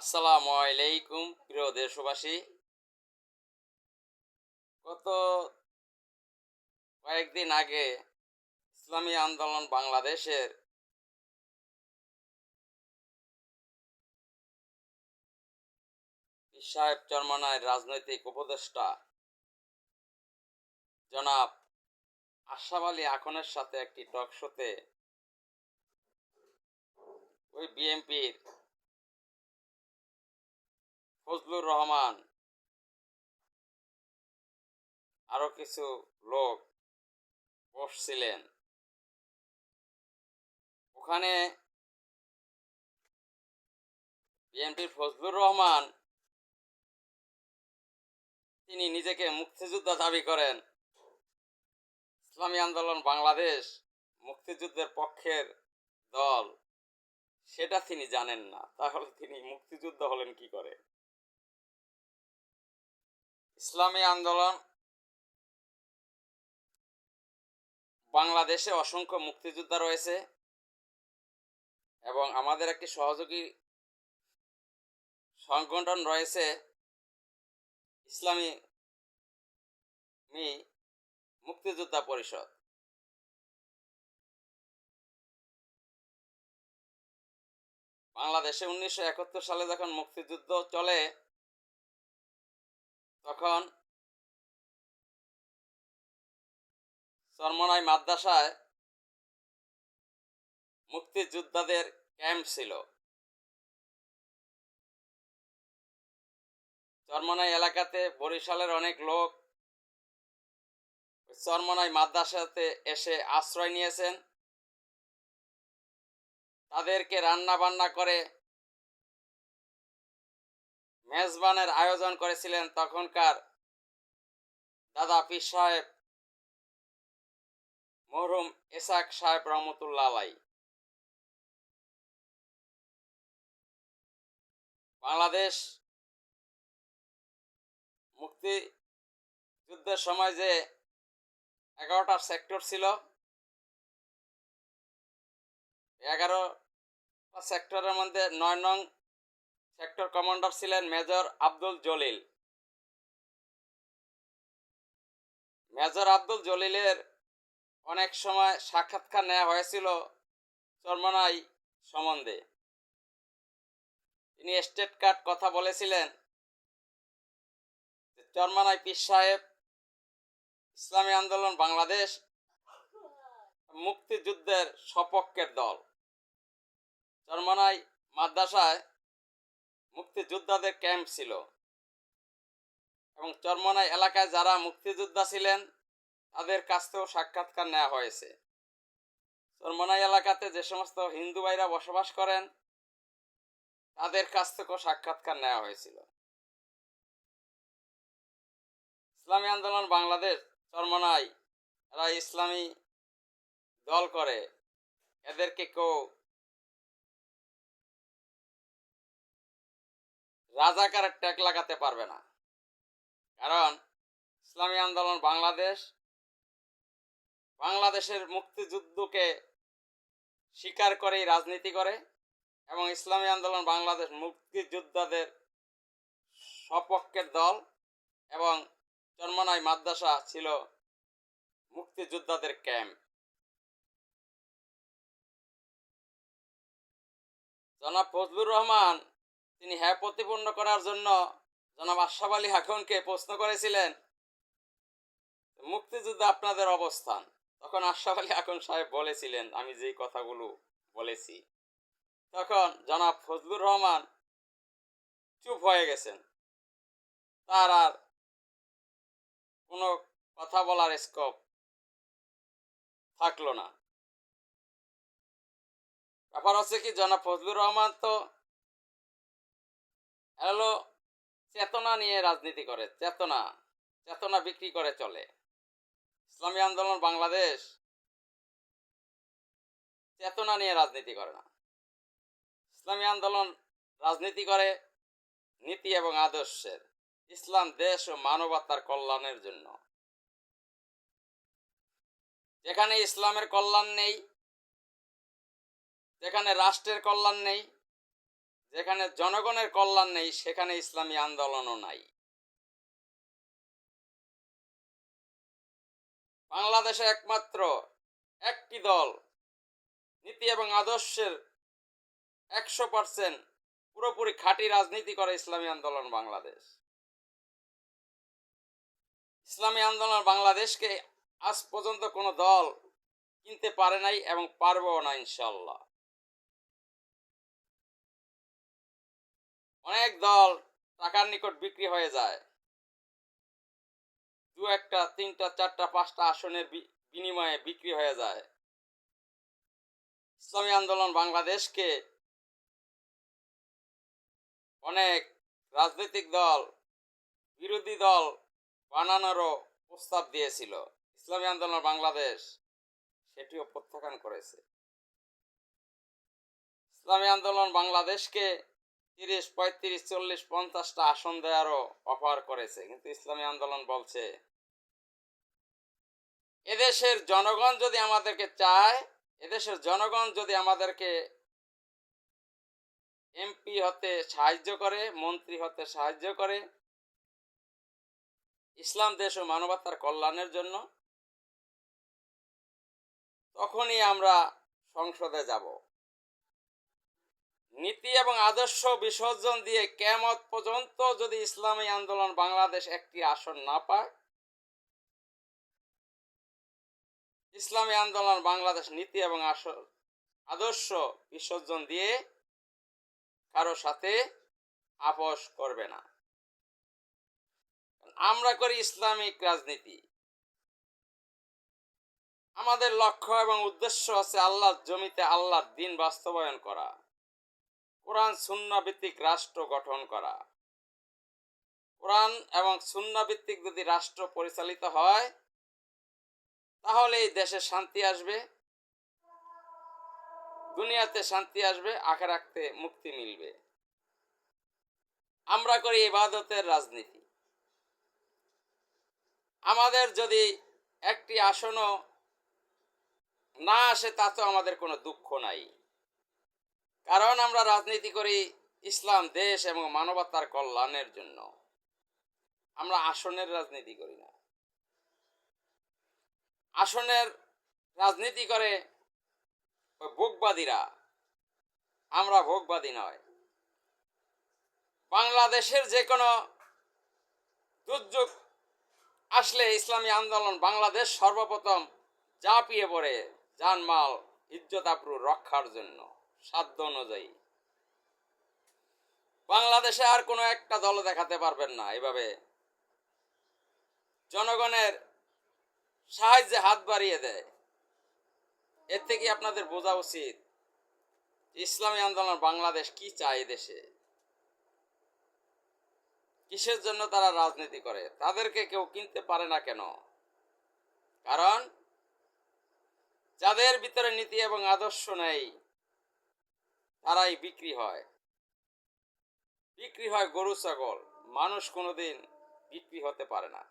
আসসালামু আলাইকুম, প্রিয় দেশবাসী। গত কয়েকদিন আগে ইসলামী আন্দোলন বাংলাদেশের সাহেব চরমনায় রাজনৈতিক উপদেষ্টা জনাব আশরাফ আলী আখনের সাথে একটি টক শোতে ওই বিএনপির ফজলুর রহমান। আরও কিছু লোক বসছিলেন। ওখানে বিএনপির ফজলুর রহমান, তিনি নিজেকে মুক্তিযোদ্ধা দাবি করেন। ইসলামী আন্দোলন বাংলাদেশ মুক্তিযুদ্ধের পক্ষের দল। সেটা তিনি জানেন না। তাহলে তিনি মুক্তিযুদ্ধ হলেন কি করে? ইসলামী আন্দোলন বাংলাদেশে অসংখ্য মুক্তিযোদ্ধা রয়েছে এবং আমাদের একটি সহযোগী সংগঠন রয়েছে ইসলামী মি মুক্তিযোদ্ধা পরিষদ। বাংলাদেশে উনিশশো একাত্তর সালে যখন মুক্তিযুদ্ধ চলে তখন চরমনাই মাদ্রাসায় মুক্তিযোদ্ধাদের ক্যাম্প ছিল। চরমনাই এলাকাতে বরিশালের অনেক লোক চরমনাই মাদ্রাসাতে এসে আশ্রয় নিয়েছেন। তাদেরকে রান্না বান্না করে মেজবানের আয়োজন করেছিলেন তখনকার দাদা পীর সাহেব মরহুম এসাক সাহেব রহমতুল্লাহ আলাই। বাংলাদেশ মুক্তি যুদ্ধের সময় যে এগারোটা সেক্টর ছিল, এগারোটা সেক্টরের মধ্যে নয় নং সেক্টর কমান্ডার ছিলেন মেজর আব্দুল জলিল। মেজর আব্দুল জলিলের অনেক সময় সাক্ষাৎকার নেওয়া হয়েছিল চরমনাই সম্বন্ধে। তিনি স্টেট কার্ড কথা বলেছিলেন চরমনাই পীর সাহেব, ইসলামী আন্দোলন বাংলাদেশ মুক্তিযুদ্ধের সপক্ষের দল। চরমনাই মাদ্রাসায় মুক্তিযোদ্ধাদের ক্যাম্প ছিল। এবং চরমনাই এলাকায় যারা মুক্তিযোদ্ধা ছিলেন, তাদের কাছ থেকেও সাক্ষাৎকার নেওয়া হয়েছে। চরমনাই এলাকাতে যে সমস্ত হিন্দু ভাইরা বসবাস করেন, তাদের কাছ থেকেও সাক্ষাৎকার নেওয়া হয়েছিল। ইসলামী আন্দোলন বাংলাদেশ চরমনাই এরা ইসলামী দল করে। এদেরকে কেউ রাজাকারের ট্যাগ লাগাতে পারবে না। কারণ ইসলামী আন্দোলন বাংলাদেশ, বাংলাদেশের মুক্তিযুদ্ধকে স্বীকার করেই রাজনীতি করে এবং ইসলামী আন্দোলন বাংলাদেশ মুক্তিযোদ্ধাদের সপক্ষের দল এবং চন্মনাই মাদ্রাসা ছিল মুক্তিযোদ্ধাদের ক্যাম্প। জনাব ফজলুর রহমান তিনি হ্যাঁ প্রতিপন্ন করার জন্য জনাব আশরাফ আলী হাখনকে প্রশ্ন করেছিলেন, মুক্তিযুদ্ধ আপনাদের অবস্থান? তখন আশরাফ আলী হাখন সাহেব বলেছিলেন, আমি যেই কথাগুলো বলেছি। তখন জনাব ফজলুর রহমান চুপ হয়ে গেছেন। তার আর কোনো কথা বলার স্কোপ থাকল না। ব্যাপার হচ্ছে কি, জনাব ফজলুর রহমান তো হ্যালো, চেতনা নিয়ে রাজনীতি করে, চেতনা চেতনা বিক্রি করে চলে। ইসলামী আন্দোলন বাংলাদেশ, চেতনা নিয়ে রাজনীতি করে না। ইসলামী আন্দোলন রাজনীতি করে নীতি এবং আদর্শের। ইসলাম দেশ ও মানবতার কল্যাণের জন্য। যেখানে ইসলামের কল্যাণ নেই, যেখানে রাষ্ট্রের কল্যাণ নেই যেখানে জনগণের কল্যাণ নেই, সেখানে ইসলামী আন্দোলনও নাই। বাংলাদেশে একমাত্র একটি দল, নীতি এবং আদর্শের একশো পার্সেন্ট পুরোপুরি খাঁটি রাজনীতি করে ইসলামী আন্দোলন বাংলাদেশ। ইসলামী আন্দোলন বাংলাদেশকে আজ পর্যন্ত কোনো দল কিনতে পারে নাই এবং পারবেও না ইনশাল্লাহ অনেক দল টাকার নিকট বিক্রি হয়ে যায়। দু একটা, তিনটা, চারটা, পাঁচটা আসনের বিনিময়ে বিক্রি হয়ে যায়। ইসলামী আন্দোলন বাংলাদেশকে অনেক রাজনৈতিক দল, বিরোধী দল বানানোরও প্রস্তাব দিয়েছিল। ইসলামী আন্দোলন বাংলাদেশ সেটিও প্রত্যাখ্যান করেছে। ইসলামী আন্দোলন বাংলাদেশকে তিরিশ, পঁয়ত্রিশ, চল্লিশ, পঞ্চাশটা আসন দেওয়ারও অফার করেছে, কিন্তু ইসলামী আন্দোলন বলছে, এদেশের জনগণ যদি আমাদেরকে চায়, এদেশের জনগণ যদি আমাদেরকে এমপি হতে সাহায্য করে, মন্ত্রী হতে সাহায্য করে, ইসলাম দেশ ও মানবতার কল্যাণের জন্য, তখনই আমরা সংসদে যাব। নীতি এবং আদর্শ বিসর্জন দিয়ে কেমত পর্যন্ত যদি ইসলামী আন্দোলন বাংলাদেশ একটি আসন না পায়, ইসলামী আন্দোলন বাংলাদেশ নীতি এবং আদর্শ বিসর্জন দিয়ে কারও সাথে আপোষ করবে না। আমরা করি ইসলামিক রাজনীতি। আমাদের লক্ষ্য এবং উদ্দেশ্য আছে আল্লাহর জমিতে আল্লাহর দিন বাস্তবায়ন করা। কোরআন ভিত্তিক রাষ্ট্র গঠন করা। কোরআন এবং ভিত্তিক যদি রাষ্ট্র পরিচালিত হয়, তাহলে এই দেশে শান্তি আসবে, দুনিয়াতে শান্তি আসবে আখে রাখতে মুক্তি মিলবে। আমরা করি ইবাদতের রাজনীতি। আমাদের যদি একটি আসনও না আসে, তাতে আমাদের কোনো দুঃখ নাই। কারণ আমরা রাজনীতি করি ইসলাম, দেশ এবং মানবতার কল্যাণের জন্য। আমরা আসনের রাজনীতি করি না। আসনের রাজনীতি করে ভোগবাদীরা। আমরা ভোগবাদী নয়। বাংলাদেশের যে কোনো দুর্যোগ আসলে ইসলামী আন্দোলন বাংলাদেশ সর্বপ্রথম ঝাঁপিয়ে পড়ে জানমাল ইজ্জত আবরু রক্ষার জন্য। সাধ্য অনুযায়ী। বাংলাদেশে আর কোনো একটা দল দেখাতে পারবেন না এভাবে। জনগণের সাহায্যে হাত বাড়িয়ে দেয়। এর থেকে আপনাদের বোঝা উচিত ইসলামী আন্দোলন বাংলাদেশ কি চায় দেশে। কিসের জন্য তারা রাজনীতি করে? তাদেরকে কেউ কিনতে পারে না কেন? কারণ যাদের ভিতরে নীতি এবং আদর্শ নেই তারাই বিক্রি হয়। বিক্রি হয় গরু ছাগল। মানুষ কোনোদিন বিক্রি হতে পারে না।